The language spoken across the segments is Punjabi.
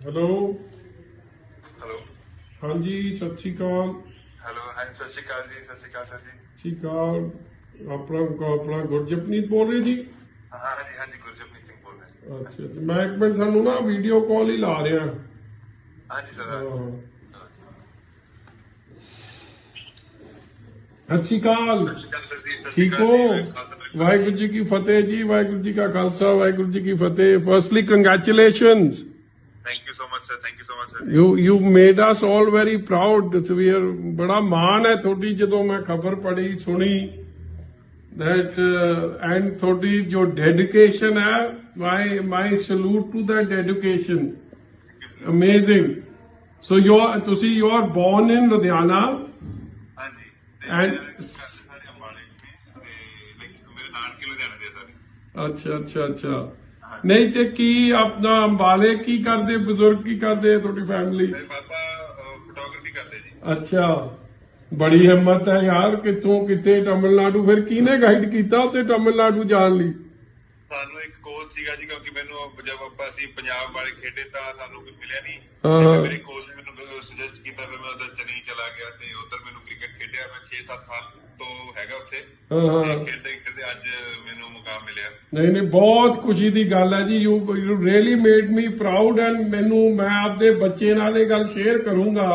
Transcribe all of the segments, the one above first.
ਹੈਲੋ। ਹੈਲੋ। ਹਾਂਜੀ ਸਤਿ ਸ਼੍ਰੀ ਅਕਾਲ। ਹੈਲੋ ਹਾਂਜੀ ਸਤਿ ਸ਼੍ਰੀ ਅਕਾਲ ਜੀ ਸਤਿ ਸ਼੍ਰੀ ਅਕਾਲ ਸਰ ਜੀ। ਸ਼੍ਰੀ ਅਕਾਲ। ਆਪਣਾ ਆਪਣਾ ਗੁਰਜਪਨੀਤ ਬੋਲ ਰਹੇ ਜੀ? ਹਾਂਜੀ ਹਾਂਜੀ ਗੁਰਜਪਨੀਤ ਸਿੰਘ ਬੋਲ ਰਿਹਾ। ਅੱਛਾ ਤੇ ਮੈਂ ਇੱਕ ਮਿੰਟ ਸਾਨੂੰ ਨਾ ਵੀਡੀਓ ਕਾਲ ਹੀ ਲਾ ਰਿਹਾ। ਸਰ ਹਾਂ। ਸਤਿ ਸ਼੍ਰੀ ਅਕਾਲ। ਸਤਿ ਸ਼੍ਰੀ ਅਕਾਲ ਸਰ ਜੀ ਸਤਿ ਸ਼੍ਰੀ ਠੀਕ ਅਕਾਲ ਹੋ? ਜੀ, ਖਾਲਸਾ ਵਾਹਿਗੁਰੂ। ਜੀ ਕੀ ਫਤਿਹ ਜੀ ਵਾਹਿਗੁਰੂ ਜੀ ਕਾ ਖਾਲਸਾ ਵਾਹਿਗੁਰੂ ਜੀ ਕੀ ਫਤਿਹ। Firstly congratulations Thank you so much sir. Thank you so much sir. You you made us all very proud. We are ਬੜਾ ਮਾਣ ਹੈ ਤੁਹਾਡੀ ਜਦੋਂ ਮੈਂ ਖਬਰ ਪੜ੍ਹੀ ਸੁਣੀ that uh, and ਤੁਹਾਡੀ ਜੋ ਡੈਡੀਕੇਸ਼ਨ ਹੈ my my salute to dedication. Amazing. So you are ਤੁਸੀਂ you are born in Ludhiana ਹਾਂਜੀ ਤੇ And- ਮੇਰੇ ਸਾਰੇ ਅੰਬਾਲੇ ਨੇ ਤੇ like ਮੇਰੇ ਨਾਨਕੇ ਲੁਧਿਆਣੇ ਦੇ ਸਰ। ਅੱਛਾ ਅੱਛਾ ਅੱਛਾ। ਨਹੀਂ ਤੇ ਕੀ ਆਪਣਾ ਅੰਬਾਲੇ ਕੀ ਕਰਦੇ ਬਜ਼ੁਰਗ ਕੀ ਕਰਦੇ ਤੁਹਾਡੀ ਫੈਮਿਲੀ ਮੇਰੇ ਪਾਪਾ ਫੋਟੋਗ੍ਰਾਫੀ ਕਰਦੇ ਜੀ। ਅੱਛਾ। ਬੜੀ ਹਿੰਮਤ ਹੈ ਯਾਰ ਕਿੱਥੋਂ ਕਿੱਥੇ ਤਮਿਲਨਾਡੂ ਫਿਰ ਕਿਹਨੇ ਗਾਈਡ ਕੀਤਾ ਉੱਤੇ ਤਮਿਲਨਾਡੂ ਜਾਣ ਲਈ? ਸਾਨੂੰ ਇੱਕ ਕੋਚ ਸੀਗਾ ਜੀ ਕਿਉਂਕਿ ਮੈਨੂੰ ਜਦ ਆਪਾਂ ਅਸੀਂ ਪੰਜਾਬ ਵਾਲੇ ਖੇਡੇ ਤਾਂ ਸਾਨੂੰ ਕੋਈ ਮਿਲਿਆ ਨਹੀਂ। ਹਾਂ, ਹਾਂ। ਤੇ ਮੇਰੇ ਕੋਚ ਨੇ ਮੈਨੂੰ ਸੁਜੈਸਟ ਕੀਤਾ ਫਿਰ ਮੈਂ ਉਧਰ ਚੇਨਈ ਚਲਾ ਗਿਆ ਤੇ ਉਧਰ ਮੈਨੂੰ ਕ੍ਰਿਕਟ ਖੇਡਿਆ। ਮੈਂ 6-7 ਸਾਲ ਤੋਂ ਹੈਗਾ ਉੱਥੇ। ਹਾਂ, ਹਾਂ। ਤੇ ਖੇਡਦੇ ਖੇਡਦੇ ਅੱਜ ਮੈਨੂੰ ਮੁਕਾਮ ਮਿਲਿਆ। ਨਹੀਂ ਨਹੀਂ ਬਹੁਤ ਖੁਸ਼ੀ ਦੀ ਗੱਲ ਹੈ ਜੀ। You you really made me proud and ਮੈਨੂੰ ਮੈਂ ਆਪਦੇ ਬੱਚੇ ਨਾਲ ਇਹ ਗੱਲ ਸ਼ੇਅਰ ਕਰੂੰਗਾ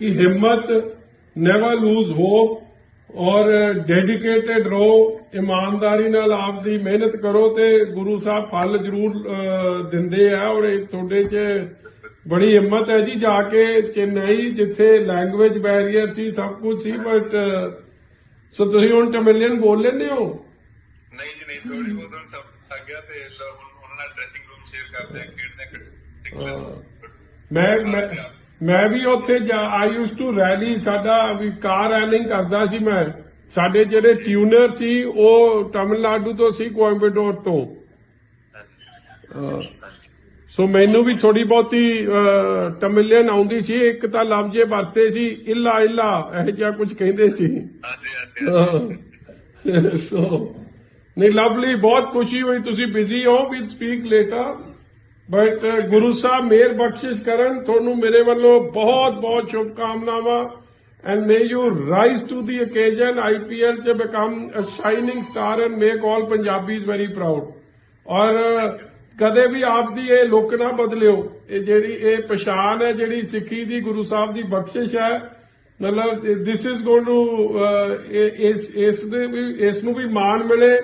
ਕਿ ਹਿੰਮਤ ਨੈਵਰ ਲੂਜ਼ ਹੋਪ ਔਰ ਡੈਡੀਕੇਟਿਡ ਰਹੋ ਇਮਾਨਦਾਰੀ ਨਾਲ ਆਪਦੀ ਮਿਹਨਤ ਕਰੋ ਤੇ ਗੁਰੂ ਸਾਹਿਬ ਫਲ ਜ਼ਰੂਰ ਅਹ, ਦਿੰਦੇ ਆ ਔਰ ਇਹ ਤੁਹਾਡੇ 'ਚ ਬੜੀ ਹਿੰਮਤ ਹੈ ਜੀ ਜਾ ਕੇ ਚੇਨਈ ਜਿੱਥੇ ਲੈਂਗੁਏਜ ਬੈਰੀਅਰ ਸੀ ਸਭ ਕੁਝ ਸੀ ਬਟ ਸੋ ਤੁਸੀਂ ਹੁਣ ਤਮਿਲੀਅਨ ਬੋਲ ਲੈਂਦੇ ਹੋ? ਨਹੀਂ ਜੀ ਨਹੀਂ ਥੋੜੀ ਬਹੁਤ ਹੁਣ ਸਭ ਲੱਗ ਗਿਆ ਤੇ ਉਹਨਾਂ ਨਾਲ ਡਰੈਸਿੰਗ ਰੂਮ ਸ਼ੇਅਰ ਕਰਦੇ ਆ ਖੇਡਦੇ ਆ ਮੈਂ ਮੈਂ ਮੈਂ ਵੀ ਉੱਥੇ ਜਾ ਆਈ ਯੂਸ ਟੂ ਰੈਲੀ ਸਾਡਾ ਵੀ ਕਾਰ ਰੈਲਿੰਗ ਕਰਦਾ ਸੀ ਮੈਂ। ਸਾਡੇ ਜਿਹੜੇ ਟਿਊਨਰ ਸੀ ਉਹ ਤਮਿਲਨਾਡੂ ਤੋਂ ਸੀ ਕੋਇੰਬਟੋਰ ਤੋਂ। ਸੋ ਮੈਨੂੰ ਵੀ ਥੋੜੀ ਬਹੁਤੀ ਅਹ, ਤਮਿਲੀਅਨ ਆਉਂਦੀ ਸੀ ਇੱਕ ਤਾਂ ਲਫ਼ਜ਼ੇ ਵਰਤੇ ਸੀ ਇੱਲਾ ਇੱਲਾ ਇਹ ਜਿਹਾ ਕੁਝ ਕਹਿੰਦੇ ਸੀ। ਹਾਂਜੀ ਸੋ ਨਹੀਂ ਲਵਲੀ ਬਹੁਤ ਖੁਸ਼ੀ ਹੋਈ ਤੁਸੀਂ ਬਿਜ਼ੀ ਹੋ we speak later but Guru Sahib ਮੇਰ ਬਖਸ਼ਿਸ਼ ਕਰਨ ਤੁਹਾਨੂੰ ਮੇਰੇ ਵੱਲੋਂ ਬਹੁਤ ਬਹੁਤ ਸ਼ੁਭਕਾਮਨਾਵਾਂ and may you rise to the occasion IPL ਚ become a shining star and make all Punjabis very proud ਔਰ ਕਦੇ ਵੀ ਆਪ ਦੀ ਇਹ ਲੁੱਕ ਨਾ ਬਦਲਿਓ। ਇਹ ਜਿਹੜੀ ਇਹ ਪਛਾਣ ਹੈ ਜਿਹੜੀ ਸਿੱਖੀ ਦੀ ਗੁਰੂ ਸਾਹਿਬ ਦੀ ਬਖਸ਼ਿਸ਼ ਹੈ ਮਤਲਬ ਦਿਸ ਇਜ਼ ਗੋਇੰ ਟੂ ਇਸ ਇਸ ਦੇ ਵੀ ਇਸ ਨੂੰ ਵੀ ਮਾਣ ਮਿਲੇ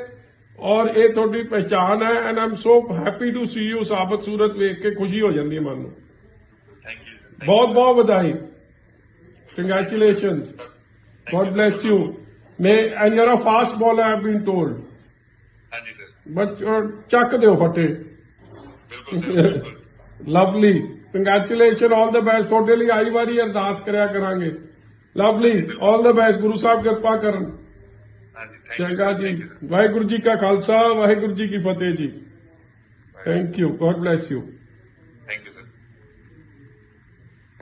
ਔਰ ਇਹ ਤੁਹਾਡੀ ਪਛਾਣ ਹੈ and am so happy to see you ਸਾਬਤ ਸੂਰਤ ਵੇਖ ਕੇ ਖੁਸ਼ੀ ਹੋ ਜਾਂਦੀ ਹੈ ਮਨ ਨੂੰ। ਥੈਂਕ ਯੂ ਬਹੁਤ ਬਹੁਤ ਵਧਾਈ। Congratulations God bless you. May and you're a fast bowler, I've been told. ਹਾਂਜੀ ਸਰ uh, ਚੱਕ ਦਿਓ ਫਟੇ ਬਿਲਕੁਲ ਸਰ ਬਿਲਕੁਲ lovely congratulation all the best ਤੁਹਾਡੇ ਲਈ ਆਈ ਵਾਰੀ ਅਰਦਾਸ ਕਰਿਆ ਕਰਾਂਗੇ। Lovely all the best Guru Sahib ਕਿਰਪਾ ਕਰਨ। ਹਾਂਜੀ ਥੈਂਕ ਯੂ ਚੰਗਾ ਜੀ। ਵਾਹਿਗੁਰੂ ਜੀ ਕਾ ਖਾਲਸਾ ਵਾਹਿਗੁਰੂ ਜੀ ਕੀ ਫਤਿਹ ਜੀ। Thank you God bless you